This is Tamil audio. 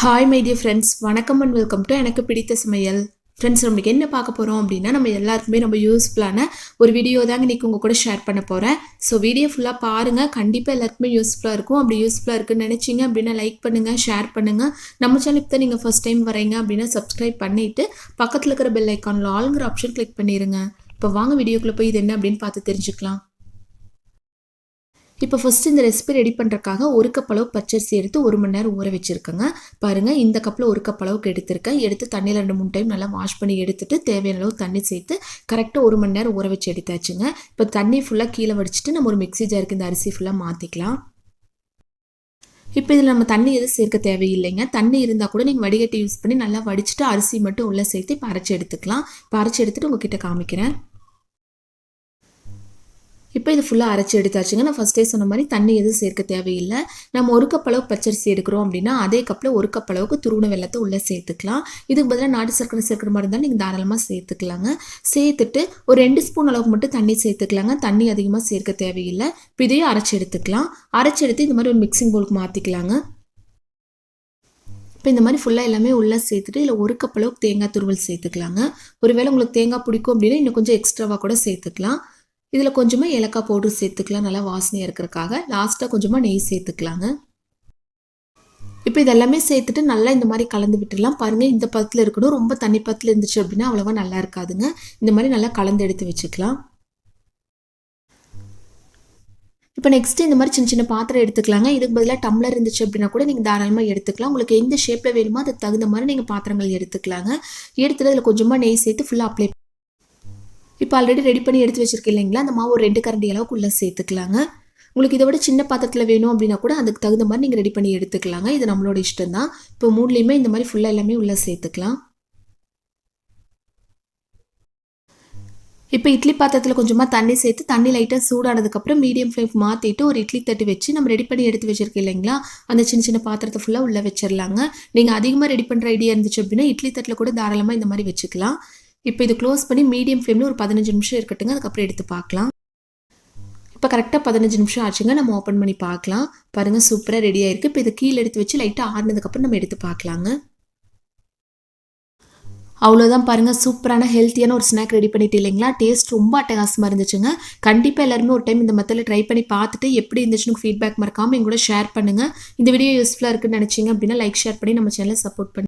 ஹாய் மை ஃப்ரெண்ட்ஸ் வணக்கம் அண்ட் வெல்கம் டு எனக்கு பிடித்த சமையல். ஃப்ரெண்ட்ஸ் நம்மளுக்கு என்ன பார்க்க போகிறோம் அப்படின்னா நம்ம எல்லாருக்குமே ரொம்ப யூஸ்ஃபுல்லான ஒரு வீடியோ தாங்க இன்றைக்கி உங்கள் கூட ஷேர் பண்ண போகிறேன் ஸோ வீடியோ ஃபுல்லாக பாருங்கள் கண்டிப்பாக எல்லாருக்குமே யூஸ்ஃபுல்லாக இருக்கும். அப்படி யூஸ்ஃபுல்லாக இருக்குன்னு நினச்சிங்க அப்படின்னா லைக் பண்ணுங்கள் ஷேர் பண்ணுங்கள் நம்ம சேனலுக்கு தான் நீங்கள் ஃபஸ்ட் டைம் வரீங்க அப்படின்னா சப்ஸ்கிரைப் பண்ணிவிட்டு பக்கத்தில் இருக்கிற பெல் ஐக்கானில் ஆளுங்கிற ஆப்ஷன் கிளிக் பண்ணிடுங்க இப்போ வாங்க வீடியோக்குள்ளே போய் இது என்ன அப்படின்னு பார்த்து தெரிஞ்சுக்கலாம். இப்போ ஃபஸ்ட்டு இந்த ரெசிபி ரெடி பண்ணுறக்காக ஒரு கப் அளவு பச்சரிசி எடுத்து ஒரு மணி நேரம் ஊற வச்சுருக்கேங்க. பாருங்கள் இந்த கப்பில் ஒரு கப் அளவுக்கு எடுத்திருக்கேன். எடுத்து தண்ணியில் ரெண்டு மூணு டைம் நல்லா வாஷ் பண்ணி எடுத்துட்டு தேவையான அளவு தண்ணி சேர்த்து கரெக்டாக ஒரு மணி நேரம் ஊற வச்சு எடுத்தாச்சுங்க. இப்போ தண்ணி ஃபுல்லாக கீழே வடிச்சிட்டு நம்ம ஒரு மிக்சி ஜாருக்கு இந்த அரிசி ஃபுல்லாக மாற்றிக்கலாம் இப்போ இதில் நம்ம தண்ணி எதுவும் சேர்க்க தேவையில்லைங்க. தண்ணி இருந்தால் கூட நீங்கள் வடிகட்டி யூஸ் பண்ணி நல்லா வடிச்சிட்டு அரிசி மட்டும் உள்ளே சேர்த்து இப்போ அரைச்சி எடுத்துக்கலாம். இப்போ அரைச்சி எடுத்துகிட்டு உங்ககிட்ட காமிக்கிறேன். இப்போ இது ஃபுல்லாக அரைச்சி எடுத்தாச்சுங்க. நான் ஃபஸ்ட்டே சொன்ன மாதிரி தண்ணி எதுவும் சேர்க்க தேவையில்லை. நம்ம ஒரு கப் அளவு பச்சரிசி எடுக்கிறோம் அப்படின்னா அதே கப்பில் ஒரு கப் அளவுக்கு துருவண வெள்ளத்தை உள்ளே சேர்த்துக்கலாம். இதுக்கு பதிலாக நாட்டு சர்க்கரை சேர்க்குற மாதிரி இருந்தால் நீங்கள் தாராளமாக சேர்த்துக்கலாங்க. சேர்த்துட்டு ஒரு ரெண்டு ஸ்பூன் அளவுக்கு மட்டும் தண்ணி சேர்த்துக்கலாங்க. தண்ணி அதிகமாக சேர்க்க தேவையில்லை. இப்போ இதையும் அரைச்சி எடுத்துக்கலாம். அரைச்சி எடுத்து இந்த மாதிரி ஒரு மிக்சிங் போலுக்கு மாற்றிக்கலாங்க இப்போ இந்த மாதிரி ஃபுல்லாக எல்லாமே உள்ளே சேர்த்துட்டு இதில் ஒரு கப் அளவுக்கு தேங்காய் துருவல் சேர்த்துக்கலாங்க. ஒருவேளை உங்களுக்கு தேங்காய் பிடிக்கும் அப்படின்னா இன்னும் கொஞ்சம் எக்ஸ்ட்ராவாக கூட சேர்த்துக்கலாம். இதில் கொஞ்சமாக ஏலக்காய் பவுடர் சேர்த்துக்கலாம். நல்லா வாசனையாக இருக்கிறக்காக லாஸ்ட்டாக கொஞ்சமாக நெய் சேர்த்துக்கலாங்க. இப்போ இதெல்லாமே சேர்த்துட்டு நல்லா இந்த மாதிரி கலந்து விட்டுடலாம். பாருங்கள் இந்த பத்தில் இருக்கணும். ரொம்ப தண்ணி பத்தில் இருந்துச்சு அப்படின்னா அவ்வளோவா நல்லா இருக்காதுங்க. இந்த மாதிரி நல்லா கலந்து எடுத்து வச்சுக்கலாம். இப்போ நெக்ஸ்ட் இந்த மாதிரி சின்ன சின்ன பாத்திரம் எடுத்துக்கலாங்க. இதுக்கு பதிலாக டம்ளர் இருந்துச்சு அப்படின்னா கூட நீங்கள் தாராளமாக எடுத்துக்கலாம். உங்களுக்கு எந்த ஷேப்பில் வேணுமோ அதுக்கு தகுந்த மாதிரி நீங்கள் பாத்திரங்கள் எடுத்துக்கலாங்க. எடுத்துகிட்டு அதில் கொஞ்சமாக நெய் சேர்த்து ஃபுல்லாக அப்ளை இப்போ ஆல்ரெடி ரெடி பண்ணி எடுத்து வச்சுருக்கேன் இல்லைங்களா? அந்த மாவு ஒரு ரெண்டு கரண்டி அளவுக்கு உள்ளே சேர்த்துக்கலாங்க. உங்களுக்கு இதை விட சின்ன பாத்திரத்தில் வேணும் அப்படின்னா கூட அதுக்கு தகுந்த மாதிரி நீங்கள் ரெடி பண்ணி எடுத்துக்கலாங்க. இது நம்மளோட இஷ்டம் தான் இப்போ மூணுலேயுமே இந்த மாதிரி ஃபுல்லாக எல்லாமே உள்ளே சேர்த்துக்கலாம். இப்போ இட்லி பாத்திரத்தில் கொஞ்சமாக தண்ணி சேர்த்து தண்ணி லைட்டாக சூடானதுக்கப்புறம் மீடியம் ஃப்ளேம் மாற்றிட்டு ஒரு இட்லி தட்டு வச்சு நம்ம ரெடி பண்ணி எடுத்து வச்சுருக்கோம் இல்லைங்களா? அந்த சின்ன சின்ன பாத்திரத்தை ஃபுல்லாக உள்ளே வச்சிடலாங்க நீங்கள் அதிகமாக ரெடி பண்ணுற ஐடியா இருந்துச்சு அப்படின்னா இட்லி தட்டில் கூட தாராளமாக இந்த மாதிரி வச்சுக்கலாம். இப்போ இது க்ளோஸ் பண்ணி மீடியம் ஃப்ளேமில் ஒரு பதினஞ்சு நிமிஷம் இருக்கட்டுங்க. அதுக்கப்புறம் எடுத்து பார்க்கலாம். இப்போ கரெக்டாக பதினஞ்சு நிமிஷம் ஆச்சுங்க. நம்ம ஓப்பன் பண்ணி பார்க்கலாம். பாருங்கள் சூப்பராக ரெடி ஆயிருக்கு. இப்போ இதை கீழே எடுத்து வச்சு லைட்டாக ஆடினதுக்கப்புறம் நம்ம எடுத்து பார்க்கலாங்க. அவ்வளோதான் பாருங்கள் சூப்பரான ஹெல்த்தியான ஒரு ஸ்நாக் ரெடி பண்ணிட்டு இல்லைங்களா? டேஸ்ட் ரொம்ப அட்டகாசமாக இருந்துச்சுங்க. கண்டிப்பாக எல்லாருமே ஒரு டைம் இந்த மெத்தடில் ட்ரை பண்ணி பார்த்துட்டு எப்படி இருந்துச்சுன்னு ஃபீட்பேக் மறக்காமல் எங்கூட ஷேர் பண்ணுங்கள் இந்த வீடியோ யூஸ்ஃபுல்லாக இருக்குன்னு நினச்சிங்க அப்படின்னா லைக் ஷேர் பண்ணி நம்ம சேனலை சப்போர்ட் பண்ணி